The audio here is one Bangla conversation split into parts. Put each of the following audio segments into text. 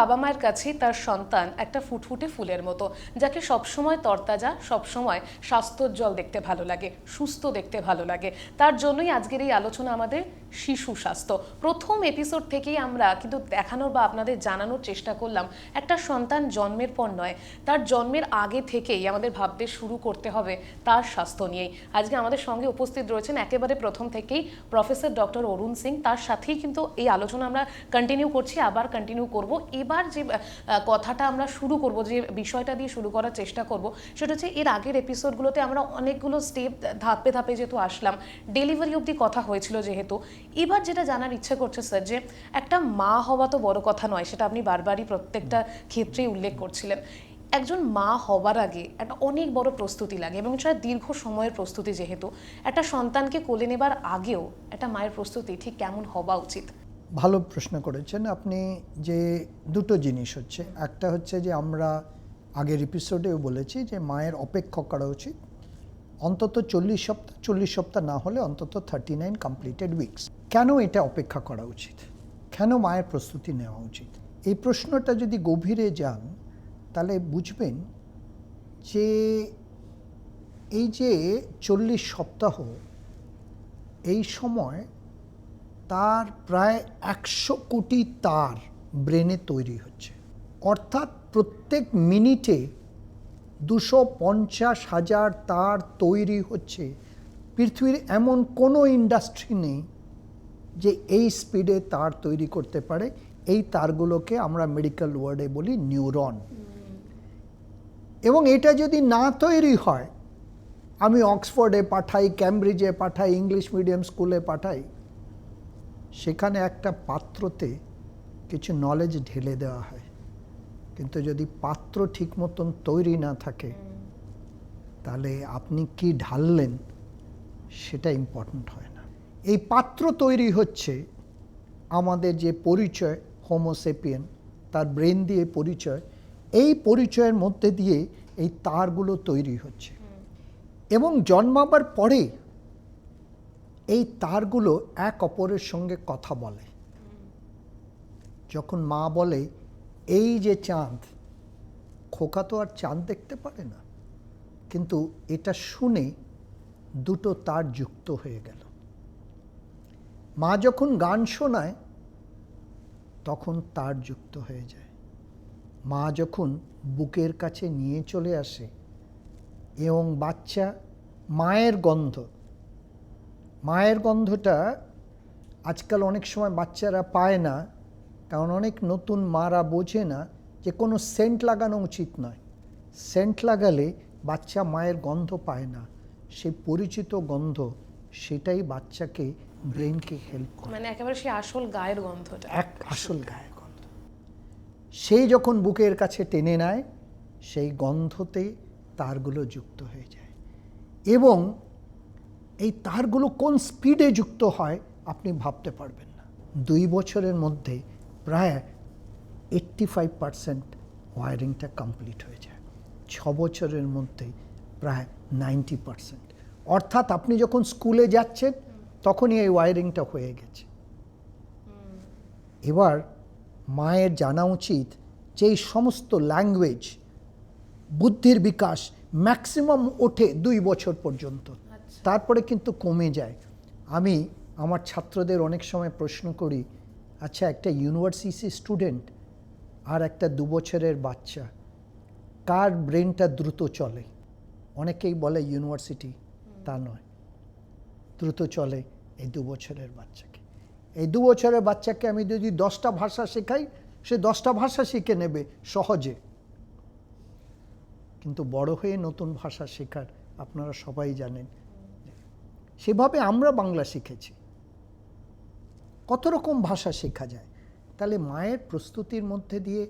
বাবা মায়ের কাছেই তার সন্তান একটা ফুটফুটে ফুলের মতো, যাকে সবসময় তরতাজা, সবসময় স্বাস্থ্যোজ্জ্বল দেখতে ভালো লাগে, সুস্থ দেখতে ভালো লাগে। তার জন্যই আজকের এই আলোচনা আমাদের শিশু স্বাস্থ্য। প্রথম এপিসোড থেকেই আমরা কিন্তু দেখানোর বা আপনাদের জানানোর চেষ্টা করলাম, একটা সন্তান জন্মের পর নয়, তার জন্মের আগে থেকেই আমাদের ভাবতে শুরু করতে হবে তার স্বাস্থ্য নিয়েই। আজকে আমাদের সঙ্গে উপস্থিত রয়েছেন একেবারে প্রথম থেকেই প্রফেসর ডক্টর অরুণ সিং, তার সাথেই কিন্তু এই আলোচনা আমরা কন্টিনিউ করছি, আবার কন্টিনিউ করব। এবার যে কথাটা আমরা শুরু করব, যে বিষয়টা দিয়ে শুরু করার চেষ্টা করব, সেটা হচ্ছে এর আগের এপিসোডগুলোতে আমরা অনেকগুলো স্টেপ ধাপে ধাপে যেহেতু আসলাম ডেলিভারি অবধি কথা হয়েছিল যেহেতু এবার যেটা জানার ইচ্ছে করছে স্যার যে একটা মা হওয়া তো বড় কথা নয়, সেটা আপনি বারবারই প্রত্যেকটা ক্ষেত্রেই উল্লেখ করছিলেন। একজন মা হবার আগে একটা অনেক বড় প্রস্তুতি লাগে এবং সেটা দীর্ঘ সময়ের প্রস্তুতি যেহেতু, একটা সন্তানকে কোলে নেবার আগেও একটা মায়ের প্রস্তুতি ঠিক কেমন হওয়া উচিত? ভালো প্রশ্ন করেছেন আপনি যে দুটো জিনিস হচ্ছে। একটা হচ্ছে যে আমরা আগের এপিসোডেও বলেছি যে মায়ের অপেক্ষা করা উচিত। অন্তত চল্লিশ সপ্তাহ চল্লিশ সপ্তাহ না হলে অন্তত থার্টি নাইন কমপ্লিটেড উইকস কেন এটা অপেক্ষা করা উচিত? কেন মায়ের প্রস্তুতি নেওয়া উচিত? এই প্রশ্নটা যদি গভীরে যান, তাহলে বুঝবেন যে এই যে চল্লিশ সপ্তাহ, এই সময় তার প্রায় একশো কোটি তার ব্রেনে তৈরি হচ্ছে। অর্থাৎ প্রত্যেক মিনিটে দুশো পঞ্চাশ হাজার তার তৈরি হচ্ছে। পৃথিবীর এমন কোনো ইন্ডাস্ট্রি নেই যে এই স্পিডে তার তৈরি করতে পারে, এই তারগুলোকে আমরা মেডিকেল ওয়ার্ডে বলি নিউরন এবং এটা যদি না তৈরি হয়, আমি অক্সফোর্ডে পাঠাই ক্যামব্রিজে পাঠাই ইংলিশ মিডিয়াম স্কুলে পাঠাই, সেখানে একটা পাত্রতে কিছু নলেজ ঢেলে দেওয়া হয়। কিন্তু যদি পাত্র ঠিক মতন তৈরি না থাকে, তাহলে আপনি কি ঢাললেন, সেটা ইম্পর্ট্যান্ট হয় এই পাত্র তৈরি হচ্ছে আমাদের যে পরিচয় হোমোসেপিয়ান তার ব্রেন দিয়ে পরিচয় এই পরিচয়ের মধ্যে দিয়ে এই তারগুলো তৈরি হচ্ছে। এবং জন্মাবার পরে এই তারগুলো এক অপরের সঙ্গে কথা বলে। যখন মা বলে এই যে চাঁদ খোকা তো আর চাঁদ দেখতে পারে না। কিন্তু এটা শুনে দুটো তার যুক্ত হয়ে গেল। মা যখন গান শোনায়, তখন তার যুক্ত হয়ে যায়। মা যখন বুকের কাছে নিয়ে চলে আসে, এবং বাচ্চা মায়ের গন্ধ, মায়ের গন্ধটা আজকাল অনেক সময় বাচ্চারা পায় না, কারণ অনেক নতুন মারা বোঝে না যে কোনো সেন্ট লাগানো উচিত নয়। সেন্ট লাগালে বাচ্চা মায়ের গন্ধ পায় না। সেই পরিচিত গন্ধ, সেটাই বাচ্চাকে ব্রেনকে হেল্প করে। মানে একেবারে সেই আসল গায়ের গন্ধটা। এক আসল গায়ের গন্ধ। সেই যখন বুকের কাছে টেনে নেয় সেই গন্ধতে তারগুলো যুক্ত হয়ে যায়। এবং এই তারগুলো কোন স্পিডে যুক্ত হয় আপনি ভাবতে পারবেন না। দুই বছরের মধ্যে প্রায় এইট্টি ফাইভ পারসেন্ট ওয়ারিংটা কমপ্লিট হয়ে যায়। ছ বছরের মধ্যে প্রায় নাইনটি পারসেন্ট অর্থাৎ আপনি যখন স্কুলে যাচ্ছেন তখনই এই ওয়ারিংটা হয়ে গেছে। এবার মায়ের জানা উচিত যে এই সমস্ত ল্যাঙ্গুয়েজ বুদ্ধির বিকাশ ম্যাক্সিমাম ওঠে দুই বছর পর্যন্ত। তারপরে কিন্তু কমে যায়। আমি আমার ছাত্রদের অনেক সময় প্রশ্ন করি আচ্ছা একটা ইউনিভার্সিটি স্টুডেন্ট আর একটা দু বছরের বাচ্চা কার ব্রেনটা দ্রুত চলে? অনেকেই বলে ইউনিভার্সিটি তা নয়। দ্রুত চলে এই দু বছরের বাচ্চাকে। এই দু বছরের বাচ্চাকে আমি যদি দশটা ভাষা শেখাই, সে দশটা ভাষা শিখে নেবে সহজে। কিন্তু বড় হয়ে নতুন ভাষা শেখার আপনারা সবাই জানেন সেভাবে আমরা বাংলা শিখেছি। কত রকম ভাষা শেখা যায়। তাহলে মায়ের প্রস্তুতির মধ্যে দিয়ে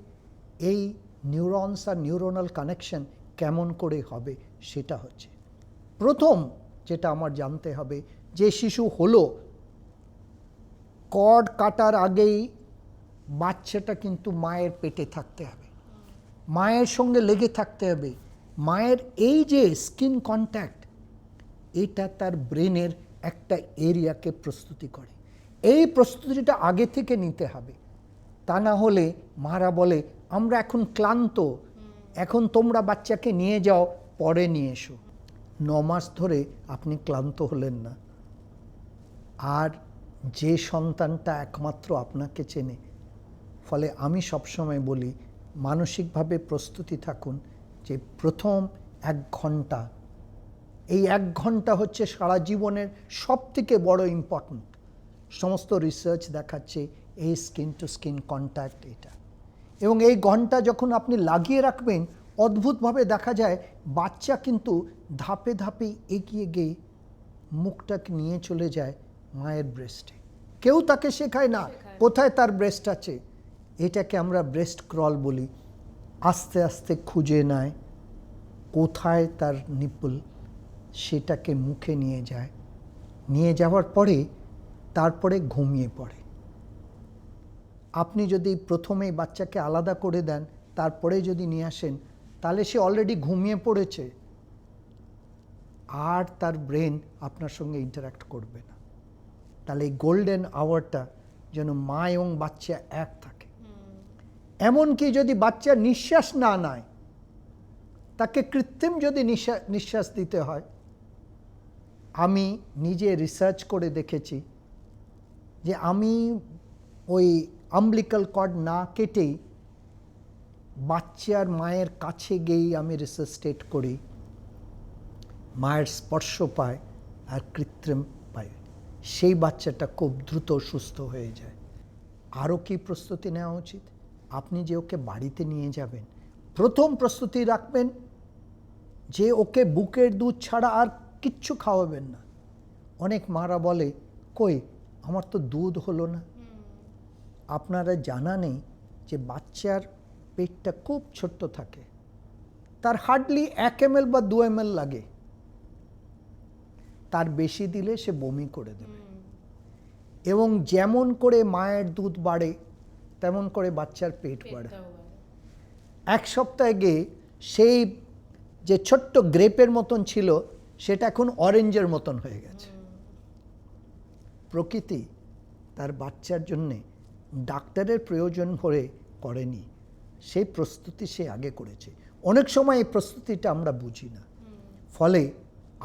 এই নিউরনস আর নিউরোনাল কানেকশন কেমন করে হবে সেটা হচ্ছে। প্রথম যেটা আমার জানতে হবে যে শিশু হলো কর্ড কাটার আগেই বাচ্চাটা কিন্তু মায়ের পেটে থাকতে হবে। মায়ের সঙ্গে লেগে থাকতে হবে। মায়ের এই যে স্কিন কন্ট্যাক্ট, এটা তার ব্রেনের একটা এরিয়াকে প্রস্তুতি করে। এই প্রস্তুতিটা আগে থেকে নিতে হবে। তা না হলে মারা বলে, আমরা এখন ক্লান্ত। এখন তোমরা বাচ্চাকে নিয়ে যাও, পরে নিয়ে এসো। ন মাস ধরে আপনি ক্লান্ত হলেন না। আর যে সন্তানটা একমাত্র আপনাকে চেনে, ফলে আমি সবসময় বলি, মানসিকভাবে প্রস্তুতি থাকুন যে প্রথম এক ঘণ্টা, এই এক ঘণ্টা হচ্ছে সারা জীবনের সব থেকে বড় ইম্পর্ট্যান্ট সমস্ত রিসার্চ দেখাচ্ছে এই স্কিন টু স্কিন কন্ট্যাক্ট এটা এবং এই ঘণ্টা যখন আপনি লাগিয়ে রাখবেন, অদ্ভুতভাবে দেখা যায় বাচ্চা কিন্তু ধাপে ধাপে এগিয়ে গিয়ে মুখটাকে নিয়ে চলে যায় মায়ের ব্রেস্টে কেউ তাকে শেখায় না কোথায় তার ব্রেস্ট আছে। এটাকে আমরা ব্রেস্ট ক্রল বলি। আস্তে আস্তে খুঁজে নেয় কোথায় তার নিপল সেটাকে মুখে নিয়ে যায়। নিয়ে যাওয়ার পরে তারপরে ঘুমিয়ে পড়ে। আপনি যদি প্রথমেই বাচ্চাকে আলাদা করে দেন তারপরে যদি নিয়ে আসেন তাহলে সে অলরেডি ঘুমিয়ে পড়েছে। আর তার ব্রেন আপনার সঙ্গে ইন্টারাক্ট করবে না। তাহলে এই গোল্ডেন আওয়ারটা যেন মা এবং বাচ্চা এক থাকে। এমনকি যদি বাচ্চা নিঃশ্বাস না নেয় তাকে কৃত্রিম যদি নিঃশ্বাস নিঃশ্বাস দিতে হয় আমি নিজে রিসার্চ করে দেখেছি যে আমি ওই আম্বলিকাল কর্ড না কেটেই বাচ্চার মায়ের কাছে গিয়েই আমি রিসার্চটেট করি। মায়ের স্পর্শ পায় আর কৃত্রিম সেই বাচ্চাটা খুব দ্রুত সুস্থ হয়ে যায়। আরও কি প্রস্তুতি নেওয়া উচিত? আপনি যে ওকে বাড়িতে নিয়ে যাবেন, প্রথম প্রস্তুতি রাখবেন যে ওকে বুকের দুধ ছাড়া আর কিচ্ছু খাওয়াবেন না। অনেক মারা বলে, কই, আমার তো দুধ হলো না। আপনারা জানা নেই যে বাচ্চার পেটটা খুব ছোট্ট থাকে। তার হার্ডলি এক এম বা দু এম লাগে। তার বেশি দিলে সে বমি করে দেবে। এবং যেমন করে মায়ের দুধ বাড়ে তেমন করে বাচ্চার পেট বাড়ে। এক সপ্তাহ আগে সেই যে ছোট্ট গ্রেপের মতন ছিল সেটা এখন অরেঞ্জের মতন হয়ে গেছে। প্রকৃতি তার বাচ্চার জন্যে ডাক্তারের প্রয়োজন ভরে করেনি। সেই প্রস্তুতি সে আগে করেছে। অনেক সময় এই প্রস্তুতিটা আমরা বুঝি না। ফলে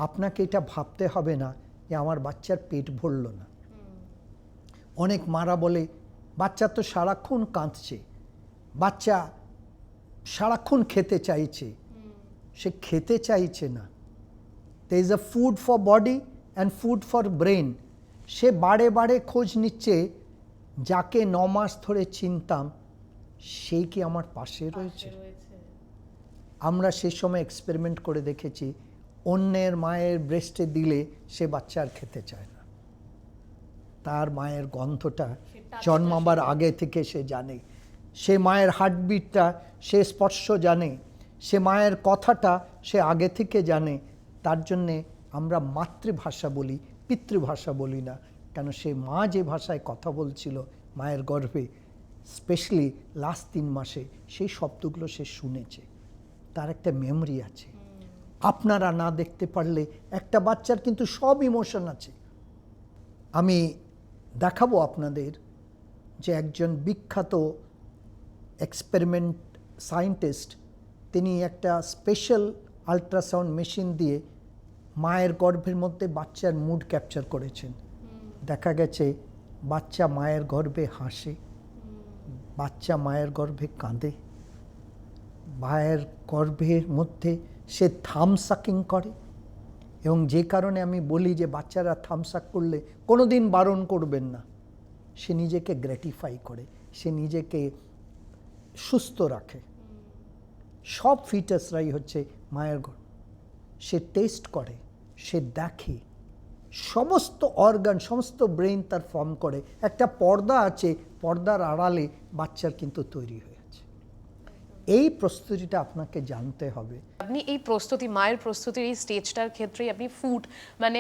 আপনাকে এটা ভাবতে হবে না যে আমার বাচ্চার পেট ভরল না। অনেক মারা বলে বাচ্চা তো সারাক্ষণ কাঁদছে। বাচ্চা সারাক্ষণ খেতে চাইছে। সে খেতে চাইছে না। They is a food for body and food for brain সে বারে বারে খোঁজ নিচ্ছে যাকে ন মাস ধরে চিনতাম সেই কি আমার পাশে রয়েছে? আমরা সে সময় এক্সপেরিমেন্ট করে দেখেছি অন্যের মায়ের ব্রেস্টে দিলে সে বাচ্চা আর খেতে চায় না। তার মায়ের গন্ধটা জন্মাবার আগে থেকে সে জানে। সে মায়ের হার্টবিটটা সে স্পর্শ জানে। সে মায়ের কথাটা সে আগে থেকে জানে। তার জন্যে আমরা মাতৃভাষা বলি পিতৃভাষা বলি না। কেন সে মা যে ভাষায় কথা বলছিল মায়ের গর্ভে স্পেশালি লাস্ট তিন মাসে সেই শব্দগুলো সে শুনেছে। তার একটা মেমরি আছে। আপনারা না দেখতে পারলে একটা বাচ্চার কিন্তু সব ইমোশন আছে। আমি দেখাবো আপনাদের যে একজন বিখ্যাত এক্সপেরিমেন্ট সায়েন্টিস্ট তিনি একটা স্পেশাল আলট্রাসাউন্ড মেশিন দিয়ে মায়ের গর্ভের মধ্যে বাচ্চার মুড ক্যাপচার করেছেন। দেখা গেছে বাচ্চা মায়ের গর্ভে হাসে বাচ্চা মায়ের গর্ভে কাঁদে মায়ের গর্ভের মধ্যে সে থাম সাকিং করে। এবং যে কারণে আমি বলি যে বাচ্চারা থামসাক করলে কোনো দিন বারণ করবেন না। সে নিজেকে গ্র্যাটিফাই করে, সে নিজেকে সুস্থ রাখে। সব ফিটাসরাই হচ্ছে মায়ের গর্ভ সে টেস্ট করে, সে দেখে। সমস্ত অর্গান সমস্ত ব্রেন তার ফর্ম করে। একটা পর্দা আছে, পর্দার আড়ালে বাচ্চার কিন্তু তৈরি হয়ে। এই প্রস্তুতিটা আপনাকে জানতে হবে। আপনি এই প্রস্তুতি, মায়ের প্রস্তুতির এই স্টেজটার ক্ষেত্রে আপনি ফুড মানে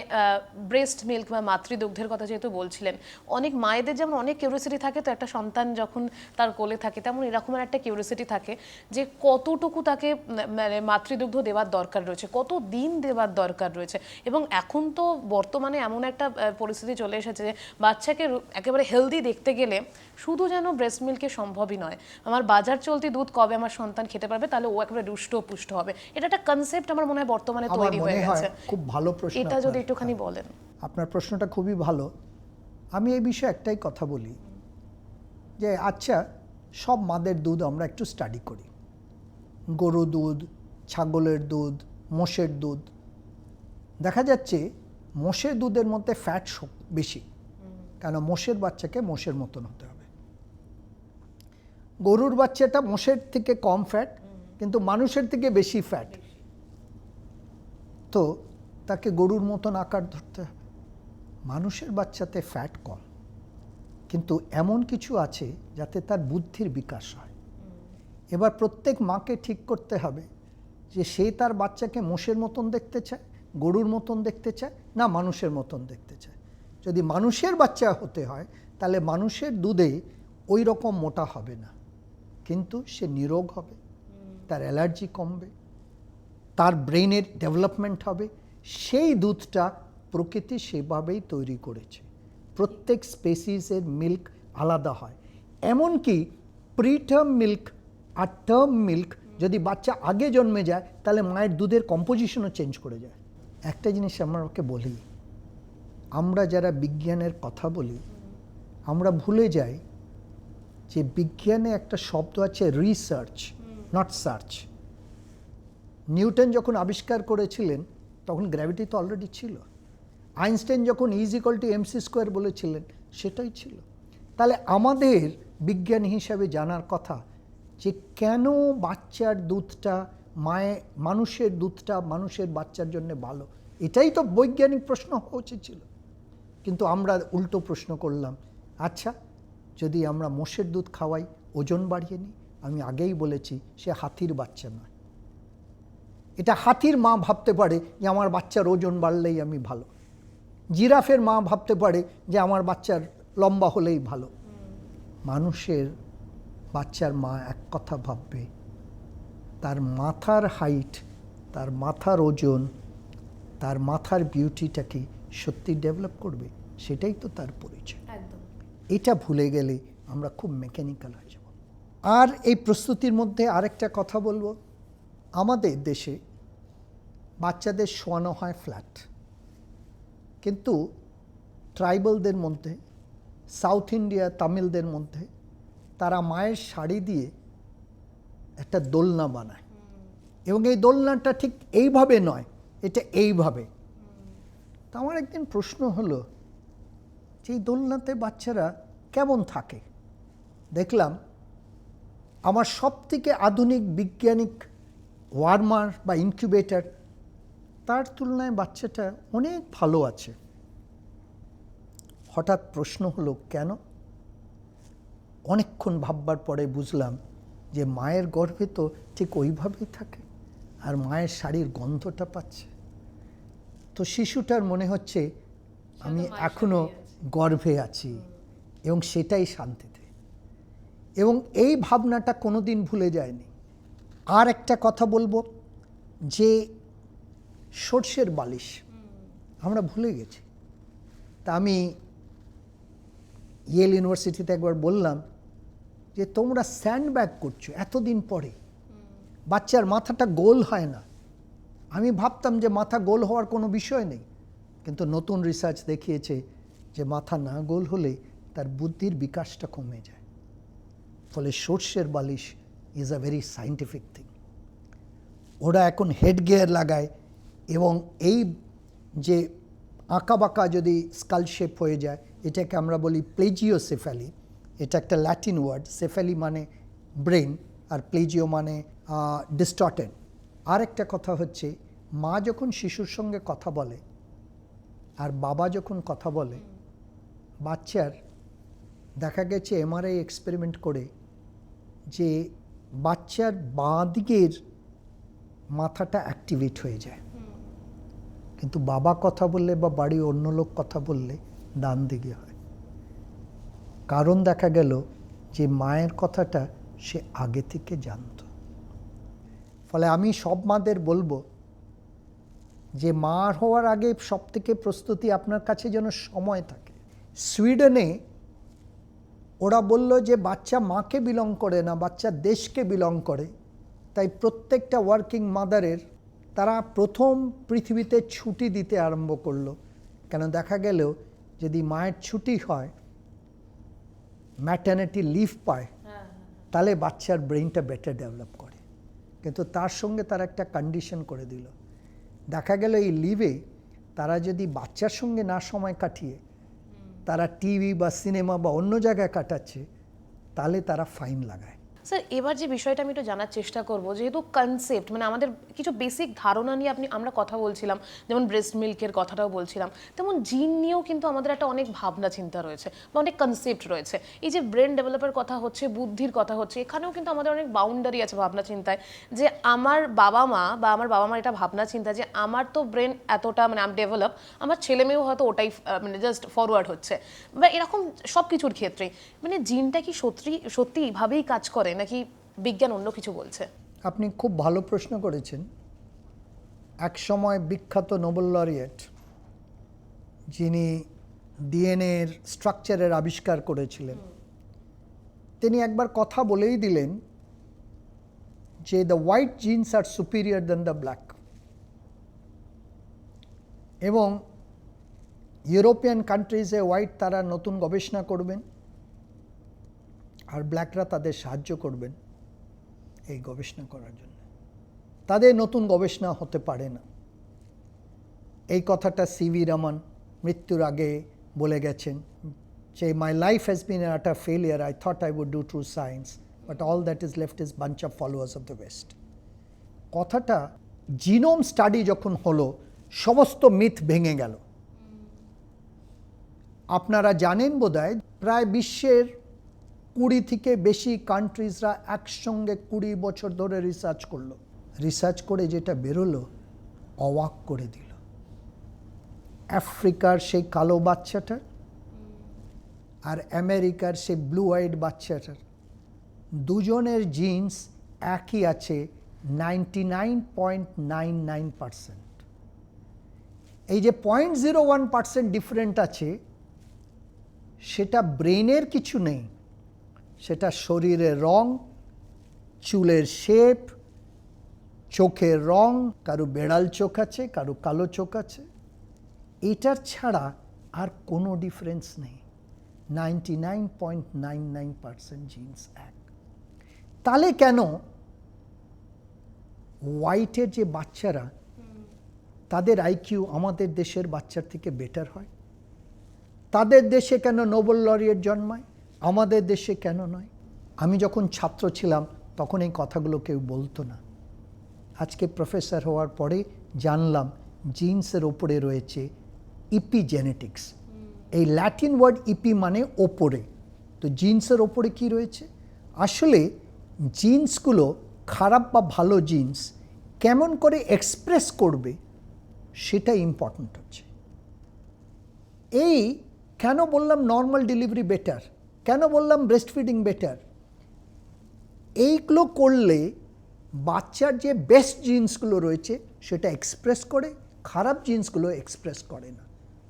ব্রেস্ট মিল্ক বা মাতৃদুগ্ধের কথা যেহেতু বলছিলেন, অনেক মায়েদের যেমন অনেক কিউরিয়াসিটি থাকে, তো একটা সন্তান যখন তার কোলে থাকে, তেমন এরকমের একটা কিউরিয়াসিটি থাকে যে কতটুকু তাকে মানে মাতৃদুগ্ধ দেওয়ার দরকার রয়েছে, কত দিন দেওয়ার দরকার রয়েছে। এবং এখন তো বর্তমানে এমন একটা পরিস্থিতি চলে এসেছে যে বাচ্চাকে একেবারে হেলদি দেখতে গেলে শুধু যেন ব্রেস্ট মিল্কে সম্ভবই নয়। আমার বাজার চলতি দুধ কবে আমার সন্তান খেতে পারবে তাহলে ও একেবারে রুষ্ট পুষ্ট হবে। এটা একটা কনসেপ্ট আমার মনে হয় বর্তমানে তৈরি হয়ে গেছে। খুব ভালো প্রশ্ন এটা যদি একটুখানি বলেন। আপনার প্রশ্নটা খুবই ভালো। আমি এই বিষয়ে একটাই কথা বলি যে আচ্ছা সব মাদের দুধ আমরা একটু স্টাডি করি। গরু দুধ ছাগলের দুধ মোষের দুধ। দেখা যাচ্ছে মোষের দুধের মধ্যে ফ্যাট বেশি। কেন? মোষের বাচ্চাকে মোষের মতন হতে গরুর বাচ্চাটা মোষের থেকে কম ফ্যাট কিন্তু মানুষের থেকে বেশি ফ্যাট তো তাকে গরুর মতন আকার ধরতে হবে। মানুষের বাচ্চাতে ফ্যাট কম, কিন্তু এমন কিছু আছে যাতে তার বুদ্ধির বিকাশ হয়। এবার প্রত্যেক মাকে ঠিক করতে হবে যে সে তার বাচ্চাকে মোষের মতন দেখতে চায়, গরুর মতন দেখতে চায়, না মানুষের মতন দেখতে চায়। যদি মানুষের বাচ্চা হতে হয়, তাহলে মানুষের দুধে ওই রকম মোটা হবে না। কিন্তু সে নিরোগ হবে। তার অ্যালার্জি কমবে তার ব্রেনের ডেভেলপমেন্ট হবে। সেই দুধটা প্রকৃতি সেভাবেই তৈরি করেছে। প্রত্যেক স্পেসিসের মিল্ক আলাদা হয়। এমনকি প্রিটার্ম মিল্ক আর টার্ম মিল্ক যদি বাচ্চা আগে জন্মে যায় তাহলে মায়ের দুধের কম্পোজিশনও চেঞ্জ করে যায়। একটা জিনিস আমাকে বলি আমরা যারা বিজ্ঞানের কথা বলি আমরা ভুলে যাই যে বিজ্ঞানে একটা শব্দ আছে রিসার্চ নট সার্চ নিউটন যখন আবিষ্কার করেছিলেন, তখন গ্র্যাভিটি তো অলরেডি ছিল। আইনস্টাইন যখন is equal to MC square বলেছিলেন, সেটাই ছিল। তাহলে আমাদের বিজ্ঞান হিসাবে জানার কথা যে কেন বাচ্চার দুধটা মায়ে, মানুষের দুধটা মানুষের বাচ্চার জন্য ভালো? এটাই তো বৈজ্ঞানিক প্রশ্ন হওয়া উচিত ছিল। কিন্তু আমরা উল্টো প্রশ্ন করলাম আচ্ছা যদি আমরা মোষের দুধ খাওয়াই, ওজন বাড়িয়ে নিই, আমি আগেই বলেছি, সে হাতির বাচ্চা নয়। এটা হাতির মা ভাবতে পারে যে আমার বাচ্চার ওজন বাড়লেই আমি ভালো। জিরাফের মা ভাবতে পারে যে আমার বাচ্চার লম্বা হলেই ভালো। মানুষের বাচ্চার মা এক কথা ভাববে, তার মাথার হাইট তার মাথার ওজন, তার মাথার বিউটিটাকে সত্যি ডেভেলপ করবে? সেটাই তো তার পরিচয়। একদম। এটা ভুলে গেলে আমরা খুব মেকানিক্যাল হয়ে যাব। আর এই প্রস্তুতির মধ্যে আরেকটা কথা বলব। আমাদের দেশে বাচ্চাদের শোয়ানো হয় ফ্ল্যাট কিন্তু ট্রাইবালদের মধ্যে সাউথ ইন্ডিয়া তামিলদের মধ্যে তারা মায়ের শাড়ি দিয়ে একটা দোলনা বানায়। এবং এই দোলনাটা ঠিক এইভাবে নয়, এটা এইভাবে। তা আমার একদিন প্রশ্ন হলো যে এই দোলনাতে বাচ্চারা কেমন থাকে? দেখলাম আমার সব থেকে আধুনিক বৈজ্ঞানিক ওয়ার্মার বা ইনকিউবেটর তার তুলনায় বাচ্চাটা অনেক ভালো আছে। হঠাৎ প্রশ্ন হলো কেন? অনেকক্ষণ ভাববার পরে বুঝলাম যে মায়ের গর্ভে তো ঠিক ওইভাবেই থাকে আর মায়ের শাড়ির গন্ধটা পাচ্ছে। তো শিশুটার মনে হচ্ছে আমি এখনও গর্ভে আছি এবং সেটাই শান্তিতে। এবং এই ভাবনাটা কোনোদিন ভুলে যায়নি। আর একটা কথা বলব যে সর্ষের বালিশ আমরা ভুলে গেছি। তা আমি ইয়েল ইউনিভার্সিটিতে একবার বললাম যে তোমরা স্যান্ড ব্যাগ করছ এতদিন পরে। বাচ্চার মাথাটা গোল হয় না। আমি ভাবতাম যে মাথা গোল হওয়ার কোনো বিষয় নেই। কিন্তু নতুন রিসার্চ দেখিয়েছে যে মাথা না গোল হলে তার বুদ্ধির বিকাশটা কমে যায়। ফলে সর্ষের বালিশ is a very scientific thing ওরা এখন হেড গিয়ার লাগায় এবং এই যে বাঁকা যদি স্কাল শেপ হয়ে যায়, এটাকে আমরা বলি প্লেজিও সেফ্যালি এটা একটা ল্যাটিন ওয়ার্ড সেফ্যালি মানে ব্রেন আর প্লেজিও মানে ডিস্টর্টেড আর একটা কথা হচ্ছে, মা যখন শিশুর সঙ্গে কথা বলে আর বাবা যখন কথা বলে বাচ্চার দেখা গেছে এমআরআই এক্সপেরিমেন্ট করে যে বাচ্চার বাঁ দিকের মাথাটা অ্যাক্টিভেট হয়ে যায়। কিন্তু বাবা কথা বললে বা বাড়ির অন্য লোক কথা বললে ডান দিকে হয়। কারণ দেখা গেল যে মায়ের কথাটা সে আগে থেকে জানতো। ফলে আমি সব মাদের বলব যে মার হওয়ার আগে সব থেকে প্রস্তুতি আপনার কাছে যেন সময় থাকে। সুইডেনে ওরা বলল যে বাচ্চা মাকে বিলং করে না, বাচ্চা দেশকে বিলং করে। তাই প্রত্যেকটা ওয়ার্কিং মাদারের তারা প্রথম পৃথিবীতে ছুটি দিতে আরম্ভ করল। কেন দেখা গেলেও যদি মায়ের ছুটি হয় ম্যাটার্নিটি লিভ পায়, তাহলে বাচ্চার ব্রেনটা বেটার ডেভেলপ করে। কিন্তু তার সঙ্গে তার একটা কন্ডিশন করে দিল। দেখা গেল এই লিভে তারা যদি বাচ্চার সঙ্গে না সময় কাটিয়ে তারা টিভি বা সিনেমা বা অন্য জায়গায় কাটাচ্ছে তাহলে তারা ফাইন লাগায়। স্যার এবার যে বিষয়টা আমি একটু জানার চেষ্টা করব, যেহেতু কনসেপ্ট মানে আমাদের কিছু বেসিক ধারণা নিয়ে আপনি, আমরা কথা বলছিলাম, যেমন ব্রেস্ট মিল্কের কথাটাও বলছিলাম, তেমন জিন নিয়েও কিন্তু আমাদের একটা অনেক ভাবনা চিন্তা রয়েছে, বা অনেক কনসেপ্ট রয়েছে। এই যে ব্রেন ডেভেলপের কথা হচ্ছে, বুদ্ধির কথা হচ্ছে, এখানেও কিন্তু আমাদের অনেক বাউন্ডারি আছে ভাবনা চিন্তায়, যে আমার বাবা মা, বা আমার বাবা মার এটা ভাবনা চিন্তা, যে আমার তো ব্রেন এতটা মানে আম ডেভেলপ আমার ছেলে মেয়েও হয়তো ওটাই মানে জাস্ট ফরওয়ার্ড হচ্ছে, বা এরকম সব কিছুর ক্ষেত্রে মানে জিনটা কি সত্যি সত্যি এইভাবেই কাজ করে? নাকি বিজ্ঞান অন্য কিছু বলছে? আপনি খুব ভালো প্রশ্ন করেছেন। এক সময় বিখ্যাত নোবেল লরিয়েট যিনি ডিএনএর স্ট্রাকচারের আবিষ্কার করেছিলেন। তিনি একবার কথা বলেই দিলেন যে the white genes are superior than the black এবং ইউরোপিয়ান কান্ট্রিজে হোয়াইট তারা নতুন গবেষণা করবেন। আর ব্ল্যাকরা তাদের সাহায্য করবেন এই গবেষণা করার জন্য। তাদের নতুন গবেষণা হতে পারে না। এই কথাটা সিভি রমন মৃত্যুর আগে বলে গেছেন যে my life has been at a failure I thought I would do true science but all that is left is bunch of followers of the west কথাটা জিনোম স্টাডি যখন হলো, সমস্ত মিথ ভেঙে গেল। আপনারা জানেন বোধহয়, প্রায় বিশ্বের কুড়ি থেকে বেশি কান্ট্রিজরা একসঙ্গে কুড়ি বছর ধরে রিসার্চ করল। রিসার্চ করে যেটা বেরোলো, অবাক করে দিল। আফ্রিকার সেই কালো বাচ্চাটার আর আমেরিকার সেই ব্লু হোয়াইট বাচ্চাটার দুজনের জিন্স একই আছে ninety nine point nine nine percent এই যে point zero one percent different আছে, সেটা ব্রেনের কিছু নেই। সেটা শরীরের রং, চুলের শেপ, চোখের রং, কারও বেড়াল চোখ আছে, কারও কালো চোখ আছে। এটার ছাড়া আর কোনো ডিফারেন্স নেই। Ninety nine point nine nine percent genes এক। তাহলে কেন হোয়াইটের যে বাচ্চারা, তাদের আইকিউ আমাদের দেশের বাচ্চার থেকে বেটার হয়? তাদের দেশে কেন নোবেল লরিয়েট জন্মায়? আমাদের দেশে কেন নয়? আমি যখন ছাত্র ছিলাম, তখন এই কথাগুলো কেউ বলতো না। আজকে প্রফেসর হওয়ার পরে জানলাম জিন্সের ওপরে রয়েছে ইপি ইপিজেনেটিক্স এই ল্যাটিন ওয়ার্ড ইপি মানে ওপরে। তো জিন্সের ওপরে কি রয়েছে? আসলে জিন্সগুলো খারাপ বা ভালো জিন্স কেমন করে এক্সপ্রেস করবে সেটা ইম্পর্ট্যান্ট হচ্ছে। এই কেন বললাম নর্মাল ডেলিভারি বেটার কেন বললাম ব্রেস্ট ফিডিং বেটার এইগুলো করলে বাচ্চার যে বেস্ট জিন্সগুলো রয়েছে সেটা এক্সপ্রেস করে খারাপ জিন্সগুলো এক্সপ্রেস করে না।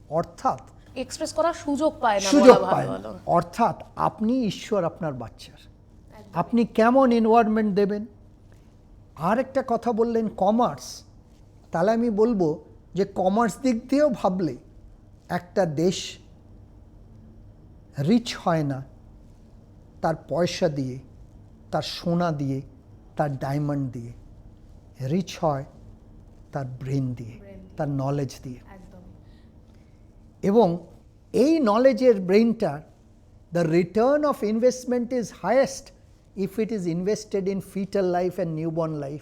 অর্থাৎ এক্সপ্রেস করার সুযোগ পায় না সুযোগ পায় না। অর্থাৎ আপনি ঈশ্বর আপনার বাচ্চার। আপনি কেমন এনভায়রনমেন্ট দেবেন? আর একটা কথা বললেন কমার্স তাহলে আমি বলব যে কমার্স দিক দিয়েও ভাবলে একটা দেশ রিচ হয় না। তার পয়সা দিয়ে তার সোনা দিয়ে তার ডায়মন্ড দিয়ে। রিচ হয় তার ব্রেন দিয়ে তার নলেজ দিয়ে। এবং এই নলেজের ব্রেনটা the return of investment is highest if it is invested in fetal life and newborn life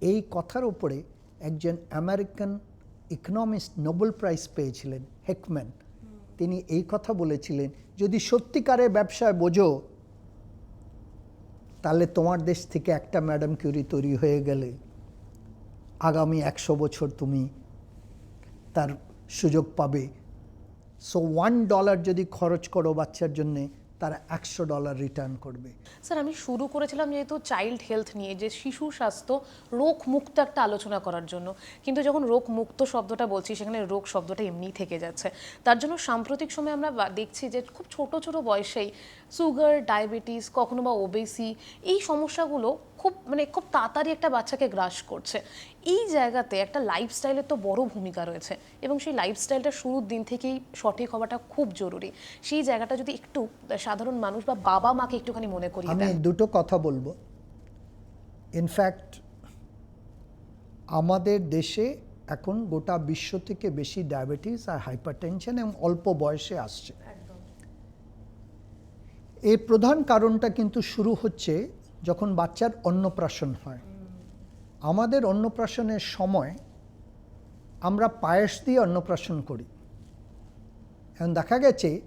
এই কথার উপরে একজন আমেরিকান ইকোনমিস্ট নোবেল প্রাইজ পেয়েছিলেন হেকম্যান তিনি এই কথা বলেছিলেন, যদি সত্যিকারে ব্যবসায় বোঝো, তাহলে তোমার দেশ থেকে একটা ম্যাডাম কিউরি তৈরি হয়ে গেলে আগামী একশো বছর তুমি তার সুযোগ পাবে। সো ওয়ান ডলার যদি খরচ করো বাচ্চার জন্যে তারা একশো ডলার রিটার্ন করবে। স্যার, আমি শুরু করেছিলাম যেহেতু চাইল্ড হেলথ নিয়ে, যে শিশু স্বাস্থ্য রোগ মুক্ত একটা আলোচনা করার জন্য। কিন্তু যখন রোগ মুক্ত শব্দটা বলছি, সেখানে রোগ শব্দটা এমনি থেকে যাচ্ছে। তার জন্য সাম্প্রতিক সময়ে আমরা দেখছি যে খুব ছোট ছোট বয়সেই সুগার ডায়াবেটিস কখনো বা ওবেসি এই সমস্যাগুলো খুব মানে খুব তাড়াতাড়ি একটা বাচ্চাকে গ্রাস করছে। এই জায়গাতে একটা লাইফস্টাইলের তো বড় ভূমিকা রয়েছে এবং সেই লাইফস্টাইলটা শুরুর দিন থেকেই সঠিক হওয়াটা খুব জরুরি। সেই জায়গাটা যদি একটু সাধারণ মানুষ বা বাবা মাকে একটুখানি মনে করি আমি দুটো কথা বলব। ইনফ্যাক্ট আমাদের দেশে এখন গোটা বিশ্ব থেকে বেশি ডায়াবেটিস আর হাইপারটেনশন এবং অল্প বয়সে আসছে। এর প্রধান কারণটা কিন্তু শুরু হচ্ছে যখন বাচ্চার অন্নপ্রাশন হয়। আমাদের অন্নপ্রাশনের সময় আমরা পায়েস দিয়ে অন্নপ্রাশন করি। এখন দেখা গেছে,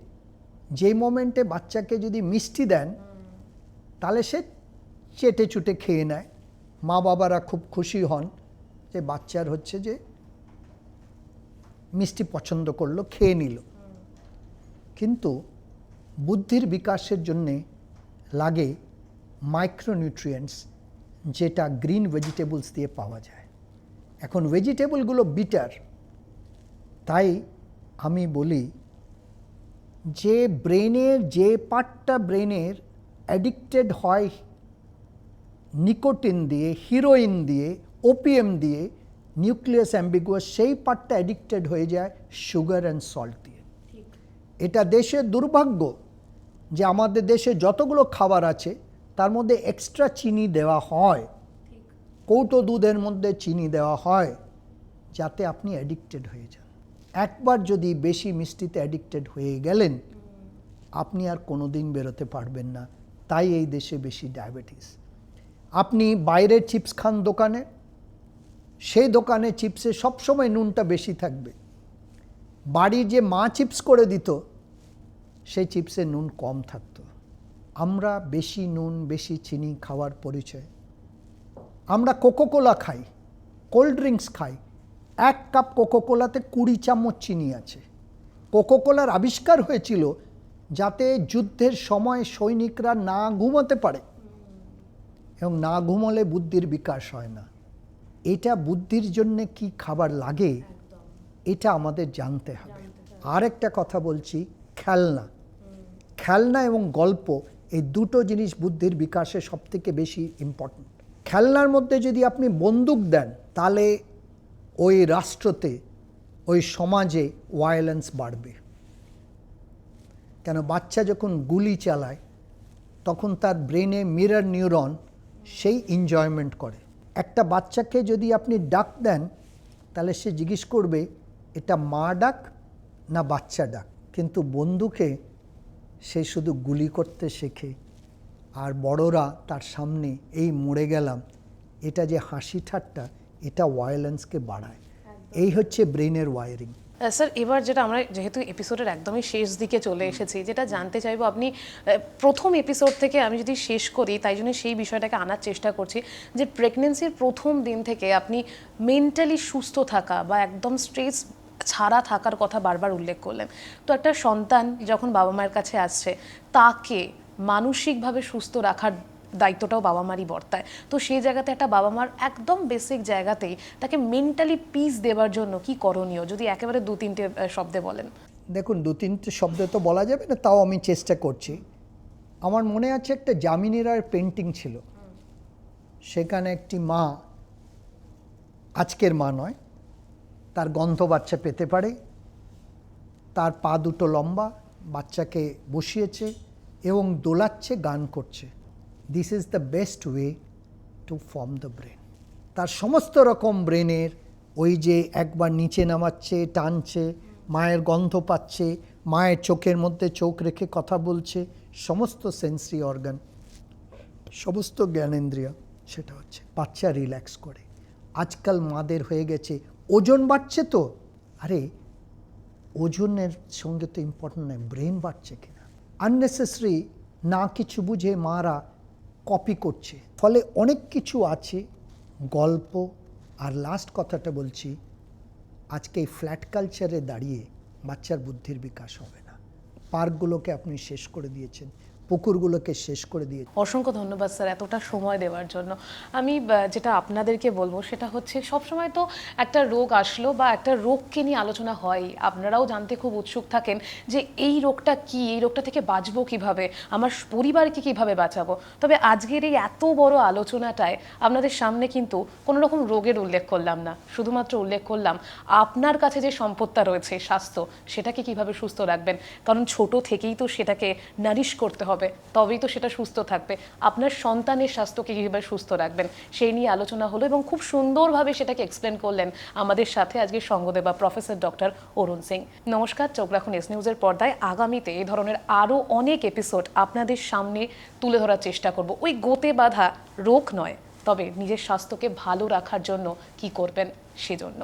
যে মোমেন্টে বাচ্চাকে যদি মিষ্টি দেন, তাহলে সে চেটে চুটে খেয়ে নেয়। মা বাবারা খুব খুশি হন যে বাচ্চার হচ্ছে যে মিষ্টি পছন্দ করল, খেয়ে নিল। কিন্তু বুদ্ধির বিকাশের জন্যে লাগে মাইক্রোনিউট্রিয়েন্টস যেটা গ্রিন ভেজিটেবলস দিয়ে পাওয়া যায়। এখন ভেজিটেবলগুলো বিটার তাই আমি বলি যে ব্রেনের যে পার্টটা ব্রেনের অ্যাডিক্টেড হয় নিকোটিন দিয়ে হিরোইন দিয়ে ওপিএম দিয়ে নিউক্লিয়াস অ্যাম্বিগুয়াস সেই পার্টটা অ্যাডিক্টেড হয়ে যায় সুগার অ্যান্ড সল্ট দিয়ে। এটা দেশের দুর্ভাগ্য। যে আমাদের দেশে যতগুলো খাবার আছে তার মধ্যে এক্সট্রা চিনি দেওয়া হয়। কৌটো দুধের মধ্যে চিনি দেওয়া হয় যাতে আপনি অ্যাডিক্টেড হয়ে যান। একবার যদি বেশি মিষ্টিতে অ্যাডিক্টেড হয়ে গেলেন আপনি আর কোনো দিন বেরোতে পারবেন না। তাই এই দেশে বেশি ডায়াবেটিস আপনি বাইরের চিপস খান দোকানে সেই দোকানে চিপসে সবসময় নুনটা বেশি থাকবে। বাড়ির যে মা চিপস করে দিত সেই চিপসে নুন কম থাকতো। আমরা বেশি নুন, বেশি চিনি খাওয়ার পরিচয়। আমরা কোকোকোলা খাই কোল্ড ড্রিঙ্কস খাই। এক কাপ কোকোকোলাতে কুড়ি চামচ চিনি আছে। কোকোকোলার আবিষ্কার হয়েছিল যাতে যুদ্ধের সময় সৈনিকরা না ঘুমোতে পারে। এবং না ঘুমোলে বুদ্ধির বিকাশ হয় না। এটা বুদ্ধির জন্যে কি খাবার লাগে, এটা আমাদের জানতে হবে। আর একটা কথা বলছি খেলনা। খেলনা এবং গল্প এই দুটো জিনিস বুদ্ধির বিকাশে সব থেকে বেশি ইম্পর্ট্যান্ট খেলনার মধ্যে যদি আপনি বন্দুক দেন, তাহলে ওই রাষ্ট্রতে, ওই সমাজে ভায়োলেন্স বাড়বে। কেন? বাচ্চা যখন গুলি চালায়, তখন তার ব্রেনে মিরর নিউরন সেই এনজয়মেন্ট করে। একটা বাচ্চাকে যদি আপনি ডাক দেন, তাহলে সে জিজ্ঞেস করবে, এটা মা ডাক না বাচ্চা ডাক? কিন্তু বন্ধুকে সে শুধু গুলি করতে শেখে। আর বড়রা তার সামনে এই মরে গেলাম। এটা যে হাসি ঠাট্টা এটা ভায়োলেন্সকে বাড়ায়। এই হচ্ছে ব্রেনের ওয়ারিং স্যার এবার যেটা আমরা যেহেতু এপিসোডের একদমই শেষ দিকে চলে এসেছি যেটা জানতে চাইব আপনি প্রথম এপিসোড থেকে আমি যদি শেষ করি তাই জন্য সেই বিষয়টাকে আনার চেষ্টা করছি যে প্রেগনেন্সির প্রথম দিন থেকে আপনি মেন্টালি সুস্থ থাকা বা একদম স্ট্রেস ছাড়া থাকার কথা বারবার উল্লেখ করলেন। তো একটা সন্তান যখন বাবা মায়ের কাছে আসছে, তাকে মানসিকভাবে সুস্থ রাখার দায়িত্বটাও বাবা মারই বর্তায়। তো সেই জায়গাতে একটা বাবা মার একদম বেসিক জায়গাতেই তাকে মেন্টালি পিস দেওয়ার জন্য কি করণীয়? যদি একেবারে দু তিনটে শব্দে বলেন। দেখুন, দু তিনটে শব্দ তো বলা যাবে না, তাও আমি চেষ্টা করছি। আমার মনে আছে একটা যামিনী রায়ের পেন্টিং ছিল। সেখানে একটি মা, আজকের মা নয় তার গন্ধ বাচ্চা পেতে পারে, তার পা দুটো লম্বা, বাচ্চাকে বসিয়েছে এবং দোলাচ্ছে, গান করছে। This is the best way to form the brain তার সমস্ত রকম ব্রেনের ওই যে একবার নিচে নামাচ্ছে, টানছে, মায়ের গন্ধ পাচ্ছে, মায়ের চোখের মধ্যে চোখ রেখে কথা বলছে, সমস্ত সেন্সরি অর্গান সমস্ত জ্ঞানেন্দ্রিয় সেটা হচ্ছে, বাচ্চা রিল্যাক্স করে। আজকাল মাদের হয়ে গেছে ওজন বাড়ছে তো? আরে, ওজনের সঙ্গে তো ইম্পর্টেন্ট নয় ব্রেন বাড়ছে কিনা? আননেসেসারি না কিছু বুঝে মারা কপি করছে। ফলে অনেক কিছু আছে, গল্প, আর লাস্ট কথাটা বলছি, আজকে এই ফ্ল্যাট কালচারে দাঁড়িয়ে বাচ্চার বুদ্ধির বিকাশ হবে না। পার্কগুলোকে আপনি শেষ করে দিয়েছেন। পুকুরগুলোকে শেষ করে দিয়ে অসংখ্য ধন্যবাদ স্যার এতটা সময় দেওয়ার জন্য। আমি যেটা আপনাদেরকে বলব সেটা হচ্ছে সব সময় তো একটা রোগ আসলো বা একটা রোগকে নিয়ে আলোচনা হয়। আপনারাও জানতে খুব উৎসুক থাকেন যে এই রোগটা কি, এই রোগটা থেকে বাঁচবো কীভাবে, আমার পরিবারকে কীভাবে বাঁচাবো। তবে আজকের এই এত বড় আলোচনাটায় আপনাদের সামনে কিন্তু কোনো রকম রোগের উল্লেখ করলাম না। শুধুমাত্র উল্লেখ করলাম আপনার কাছে যে সম্পদটা রয়েছে, স্বাস্থ্য, সেটাকে কীভাবে সুস্থ রাখবেন। কারণ ছোট থেকেই তো সেটাকে নারিশ করতে হবে। তবেই তো সেটা সুস্থ থাকবে। আপনার সন্তানের স্বাস্থ্যকে কীভাবে সুস্থ রাখবেন, সেই নিয়ে আলোচনা হলো এবং খুব সুন্দরভাবে সেটাকে এক্সপ্লেন করলেন আমাদের সাথে আজকে সঙ্গদেবা প্রফেসর ডক্টর অরুণ সিং। নমস্কার, চোখ রাখুন এস নিউজের পর্দায়। আগামীতে এই ধরনের আরও অনেক এপিসোড আপনাদের সামনে তুলে ধরার চেষ্টা করব। ওই গোতে বাঁধা রোগ নয়, তবে নিজের স্বাস্থ্যকে ভালো রাখার জন্য কি করবেন সেজন্য।